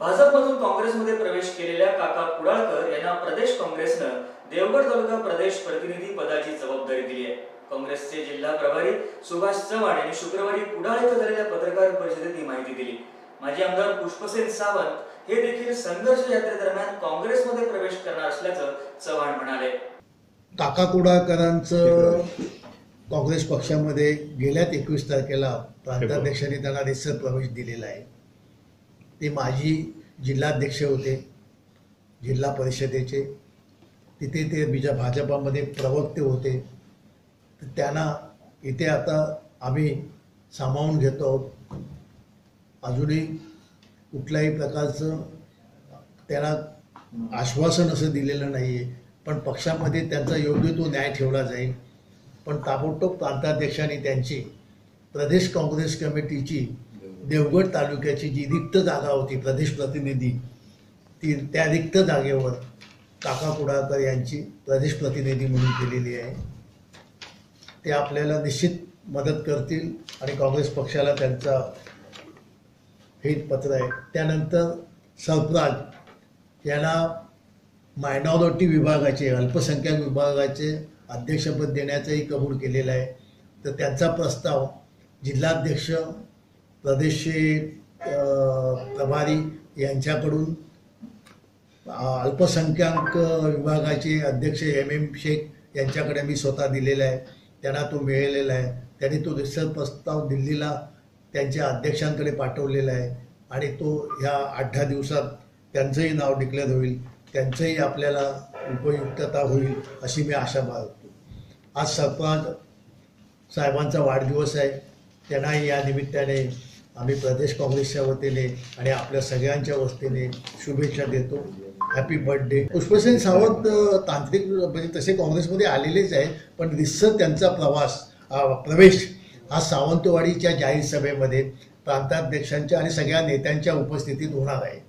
भाजपमधून काँग्रेसमध्ये प्रवेश केलेल्या काका कुडाळकर यांना प्रदेश काँग्रेसनं देवगड तालुका प्रदेश प्रतिनिधी पदाची जबाबदारी दिली आहे. काँग्रेसचे जिल्हा प्रभारी सुभाष चव्हाण यांनी शुक्रवारी कुडाळ इथं झालेल्या पत्रकार परिषदेत ही माहिती दिली. माजी आमदार पुष्पसेन सावंत हे देखील संघर्ष यात्रेदरम्यान काँग्रेसमध्ये प्रवेश करणार असल्याचं चव्हाण म्हणाले. काका कुडाळकरांचं काँग्रेस पक्षामध्ये गेल्यात एकवीस तारखेला प्रांताध्यक्षांनी त्यांना रिसर प्रवेश दिलेला आहे. ते माजी जिल्हाध्यक्ष होते जिल्हा परिषदेचे. तिथे ते बीजा भाजपामध्ये प्रवक्ते होते. तर त्यांना इथे आता आम्ही सामावून घेतो आहोत. अजूनही कुठल्याही प्रकारचं त्यांना आश्वासन असं दिलेलं नाही आहे पण पक्षामध्ये त्यांचा योग्य तो न्याय ठेवला जाईल. पण ताबडतोब प्रांताध्यक्षांनी त्यांची प्रदेश काँग्रेस कमिटीची देवगड तालुक्याची जी रिक्त जागा होती प्रदेश प्रतिनिधी ती त्या रिक्त जागेवर काका कुडाळकर यांची प्रदेश प्रतिनिधी म्हणून केलेली आहे. ते आपल्याला निश्चित मदत करतील आणि काँग्रेस पक्षाला त्यांचा हे पत्र आहे. त्यानंतर सरफराज यांना मायनॉरिटी विभागाचे अल्पसंख्याक विभागाचे अध्यक्षपद देण्याचंही कबूल केलेलं आहे. तर त्यांचा प्रस्ताव जिल्हाध्यक्ष प्रदेशचे प्रभारी यांच्याकडून अल्पसंख्याक विभागाचे अध्यक्ष एम एम शेख यांच्याकडे मी स्वतः दिलेला आहे. त्यांना तो मिळालेला आहे. त्यांनी तो रिसर्च प्रस्ताव दिल्लीला त्यांच्या अध्यक्षांकडे पाठवलेला आहे. आणि तो ह्या आठ दहा दिवसात त्यांचंही नाव डिक्लेअर होईल. त्यांचंही आपल्याला उपयुक्तता होईल अशी मी आशा बाळगतो. आज सरपंच साहेबांचा वाढदिवस आहे. त्यांनाही या निमित्ताने आम्ही प्रदेश काँग्रेसच्या वतीने आणि आपल्या सगळ्यांच्या वतीने शुभेच्छा देतो. हॅपी बर्थडे पुष्पसेन सावंत तांत्रिक म्हणजे तसे काँग्रेसमध्ये आलेलेच आहे पण निश्चित त्यांचा प्रवास प्रवेश हा सावंतवाडीच्या जाहीर सभेमध्ये प्रांताध्यक्षांच्या आणि सगळ्या नेत्यांच्या उपस्थितीत होणार आहे.